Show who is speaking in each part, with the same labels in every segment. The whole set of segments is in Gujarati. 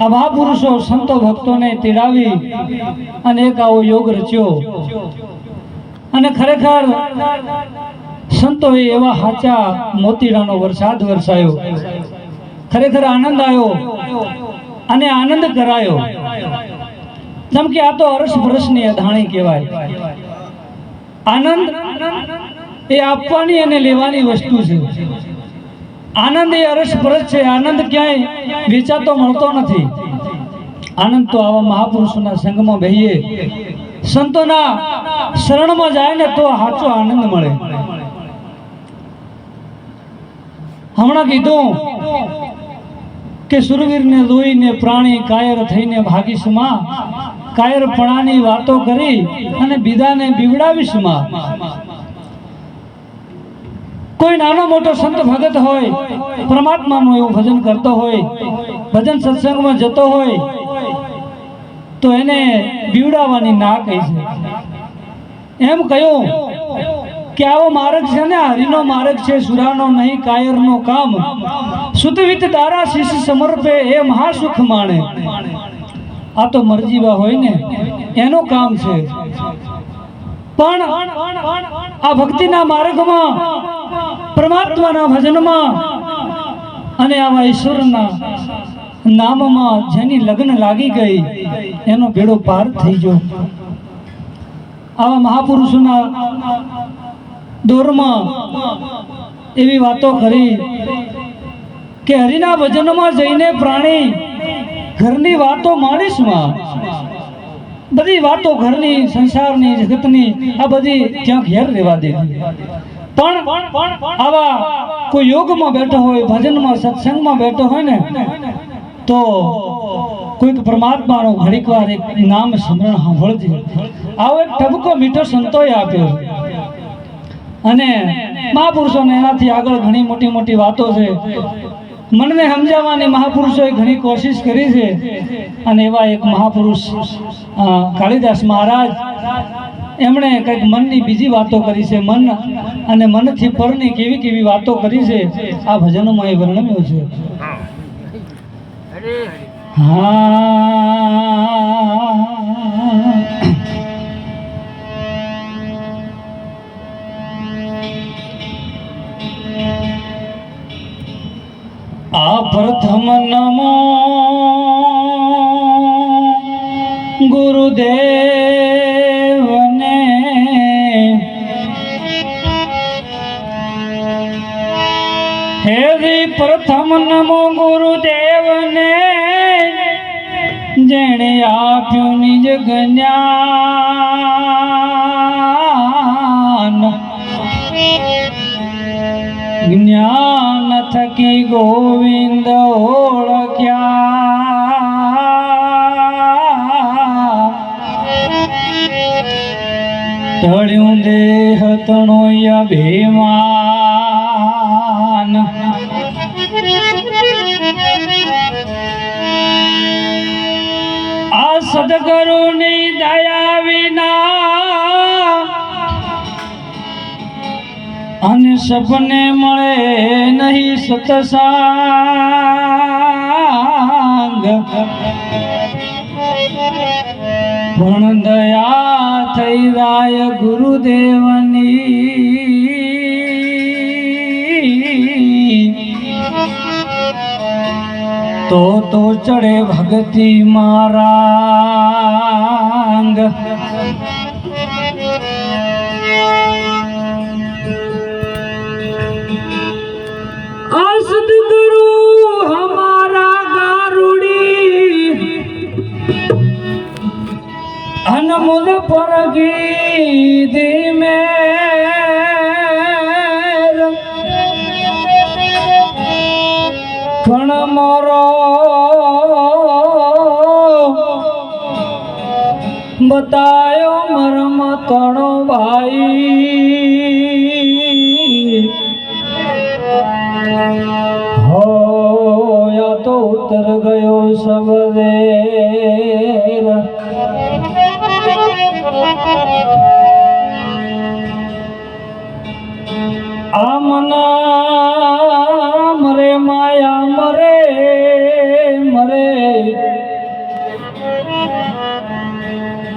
Speaker 1: આ મહાપુરુષો સંતો ભક્તોને તેડાવી અને એક આવો યોગ રચ્યો. અને ખરેખર સંતોએ એવા હાચા મોતીડાનો વરસાદ વરસાયો. ખરેખર આનંદ આવ્યો અને આનંદ કરાયો. જેમ કે આ તો અરસ ભરસની અધાણી કહેવાય. આનંદ એ આપવાની અને લેવાની વસ્તુ છે. આનંદ એ અરસપરસ છે, આનંદ ક્યાંય વેચાતો મળતો નથી. આનંદ તો આવા મહાપુરુષોના સંગમાં બેહીએ સંતોના શરણમાં જાય ને તો સાચો આનંદ મળે. હમણાં કીધું કે સુરવીરને લોહીને પ્રાણી કાયર થઈને ભાગીશમાં કાયરપણાની વાતો કરી અને બીજાને બીવડાવીશમાં કોઈ નાનો મોટો સંત ભગત હોય, પરમાત્માનું એવું ભજન કરતો હોય, ભજન સત્સંગમાં જતો હોય, તો એને બીવડાવવાની ના કહી છે. એમ કહ્યું કે આવો માર્ગ છે ને હરિનો માર્ગ છે, સુરાનો નહીં, કાયરનો કામ. સુતવિત તારા શિષ્ય સમર્પે, એ મહાસુખ માણે. આ તો મરજીવા હોય ને, એનું કામ છે. પણ આ ભક્તિના માર્ગમાં પરમાત્માના ભજનમાં અને આવા ઈશ્વરના નામમાં જેની લગ્ન લાગી ગઈ, એનો ભેડો પાર થઈ ગયો. આવા મહાપુરુષોના દોરમાં એવી વાતો કરી કે હરિના ભજનમાં જઈને પ્રાણી ઘરની વાતો માણીશમાં બધી વાતો ઘરની, સંસારની, જગતની, આ બધી ત્યાં ઘેર રહેવા દેવી. પણ આવા કોઈ યોગમાં બેઠો હોય, ભજનમાં, સત્સંગમાં બેઠો હોય ને, તો કોઈક પરમાત્માનો ઘડીક વાર એક નામ સ્મરણ સાંભળજે. આવો એક ટબકો મીઠો સંતોએ આપ્યો. અને મહાપુરુષોને એનાથી આગળ ઘણી મોટી મોટી વાતો છે. મનને સમજાવવાની મહાપુરુષોએ ઘણી કોશિશ કરી છે. અને એવા એક મહાપુરુષ કાળીદાસ મહારાજ એમણે કંઈક મનની બીજી વાતો કરી છે, મન અને મનથી પરની કેવી કેવી વાતો કરી છે, આ ભજનોમાં એ વર્ણવ્યું છે. આ પ્રથમ નમો ગુરુદેવને નમો ગુરુદેવને જેણે આપ્યું નિજ જ્ઞાન. જ્ઞાન થકી ગોવિંદ ઓળખ્યા. ટળ્યું દેહ તણો અભિમાન સદગુરુની દયા વિના અને સપને મળે નહીં સતસાંગ. પણ દયા થઈ રાય ગુરુદેવની. તો તો ચડે ભક્તિ મારાંગ. સદગુરુ હમારા ગારુડી. અનમોલ પરગી ધીમે બતાયો મરમ તણો ભાઈ. હોયા તો ઉતર ગયો સબરે આ મના મરે માયા મરે મરે.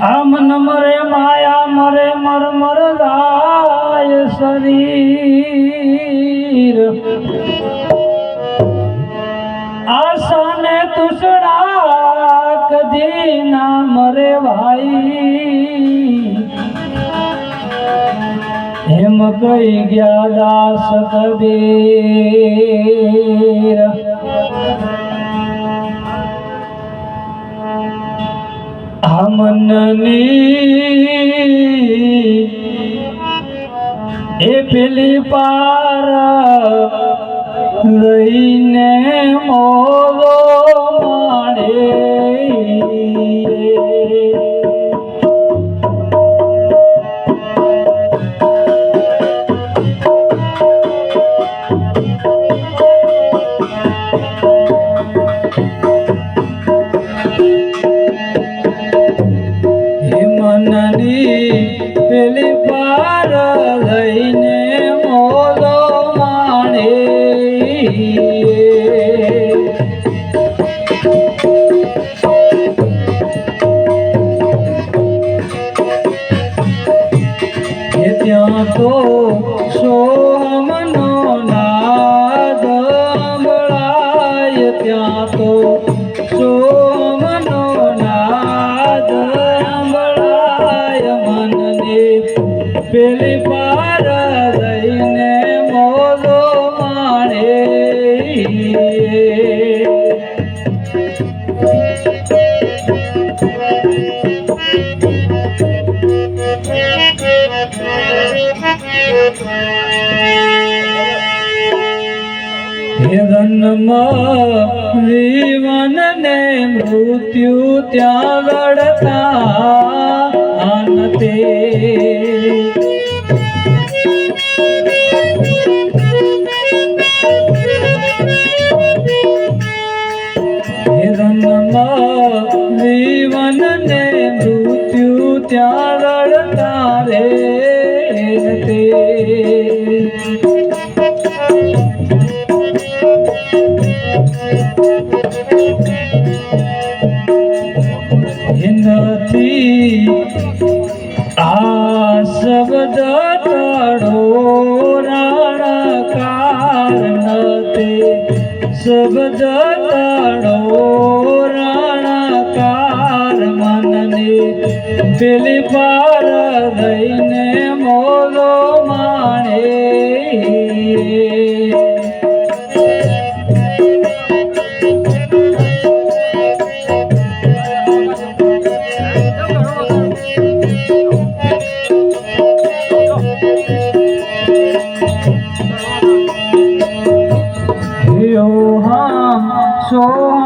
Speaker 1: મરે માયા, મરે મર મર ગાય શરીર. આસાને તુસડા કદી ના મરે ભાઈ. હેમ કઈ ગયા દાસ કબીર. આ મનની એ પેલી પાર લઈને મોલો માડે ત્યાં તો સોમનો નાદ ત્યાં તો સોમનો નાદ સંભળાય મનને હે જન્મ જીવન ને મૃત્યુ ત્યાં ગળતા જન્મ જીવન ને મૃત્યુ ત્યાં ગળતા રે. શબ્દ તડો રાણકાર મનને પેલી પાર દઈને મોલો માણે. યો હામ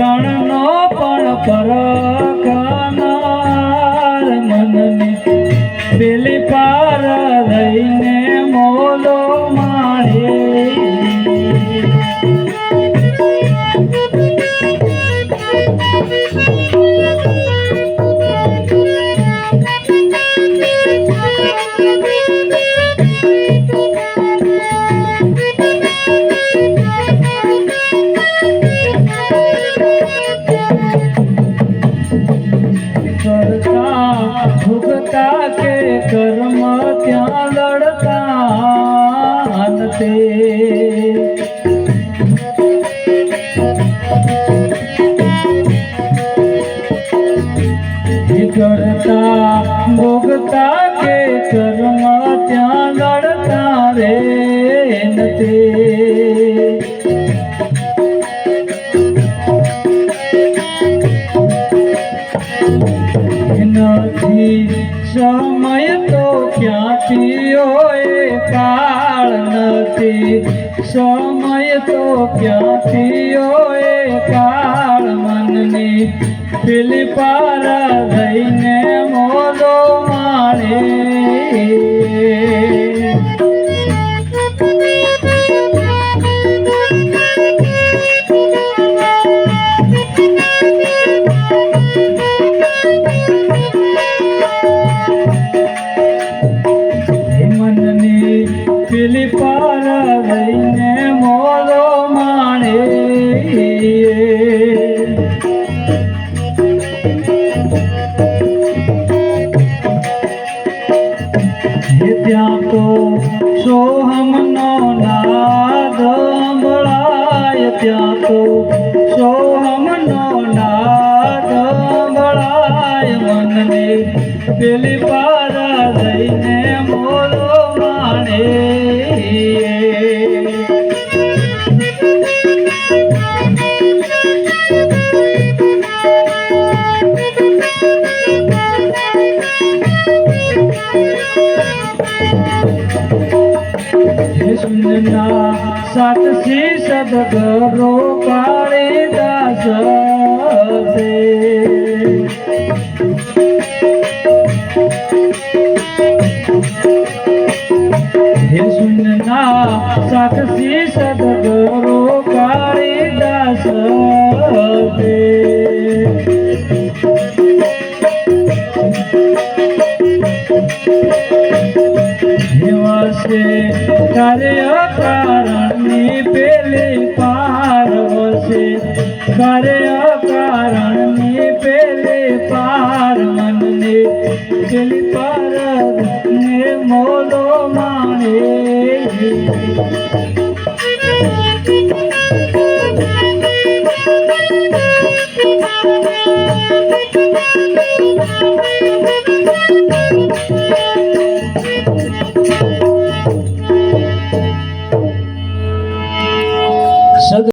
Speaker 1: પ્રાણનો પણ પર કરતા ભોગતા કે કર્મ ત્યાં ગળતા રે નતે નથી સમય તો ક્યાંથી હોય કાળ નથી સમય તો ક્યાંથી હોય કાળ મનની પેલી પારા દઈને મોલો માણે. પેલી પારા દઈને મોલો માણે. સુનના સાતસી સદગરો કાળીદાસ દે સાતસી સદગરો કાળીદાસ દે નિવાસે કાર્ય કારણની પેલી પાર વસે. કાર્ય કારણની પેલી પાર મનને. પેલી પાર ને મોલો માણે. Thank you.